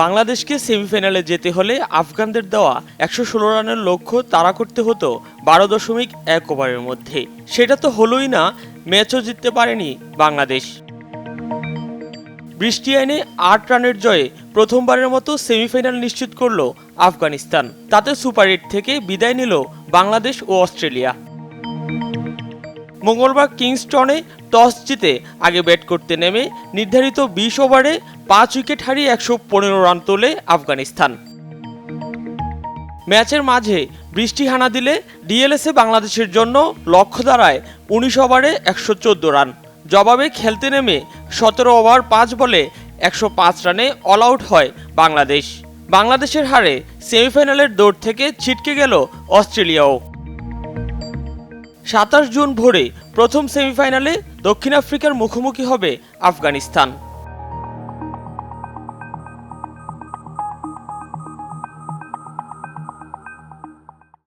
বাংলাদেশকে সেমিফাইনালে যেতে হলে আফগানদের দেওয়া একশো ষোলো রানের লক্ষ্য তাড়া করতে হতো বারো দশমিক এক ওভারের মধ্যে। সেটা তো হলোই না, ম্যাচও জিততে পারেনি বাংলাদেশ। বৃষ্টি আইনে আট রানের জয়ে প্রথমবারের মতো সেমিফাইনাল নিশ্চিত করল আফগানিস্তান। তাতে সুপার এইট থেকে বিদায় নিল বাংলাদেশ ও অস্ট্রেলিয়া। মঙ্গলবার কিংস্টনে টস জিতে আগে ব্যাট করতে নেমে নির্ধারিত বিশ ওভারে পাঁচ উইকেট হারিয়ে একশো পনেরো রান তোলে আফগানিস্তান। ম্যাচের মাঝে বৃষ্টি হানা দিলে ডিএলএসে বাংলাদেশের জন্য লক্ষ্য দাঁড়ায় উনিশ ওভারে একশো চোদ্দ রান। জবাবে খেলতে নেমে সতেরো ওভার পাঁচ বলে একশো পাঁচ রানে অল আউট হয় বাংলাদেশ। বাংলাদেশের হারে সেমিফাইনালের দৌড় থেকে ছিটকে গেল অস্ট্রেলিয়াও। সাতাশ জুন ভোরে প্রথম সেমিফাইনালে দক্ষিণ আফ্রিকার মুখোমুখি হবে আফগানিস্তান।